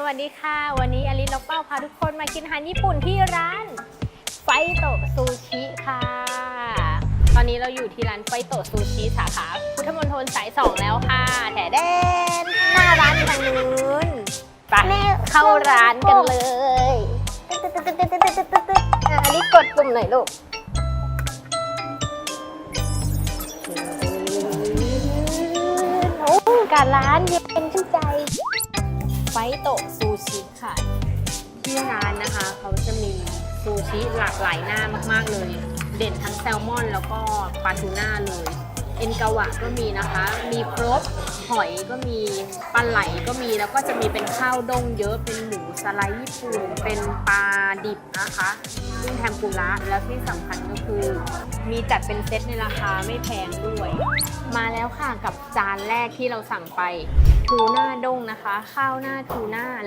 สวัสดีค่ะ วันนี้อลินล็อกเป้าพาทุกคนมากินอาหารญี่ปุ่นที่ร้านไฟโตะซูชิค่ะ ตอนนี้เราอยู่ที่ร้านไฟโตะซูชิสาขาพุทธมณฑลสายสองแล้วค่ะ แถแดนหน้าร้านทางนู้นไปเข้าร้านกันเลยอะอลินกดปุ่มหน่อยลูก โอ้การร้านเย็นชื่นใจ ไฟโตะ ซูชิค่ะ ที่ร้านนะคะ เขาจะมีซูชิหลากหลายหน้ามาก ๆ เลย เด่นทั้งแซลมอนแล้วก็ปลาทูน่าเลย เอ็นกาวะก็มีนะคะ มีครบหอยก็มีปลาไหลก็มีแล้วก็จะมีเป็นข้าวด้งเยอะเป็นหมูสไลด์ญี่ปุ่นเป็นปลาดิบนะคะซึ่งแทมปุระแล้วที่สำคัญก็คือ มีจัดเป็นเซตในราคาไม่แพงด้วย มาแล้วค่ะกับจานแรกที่เราสั่งไปทูน่าด้งนะคะ ข้าวหน้าทูน่า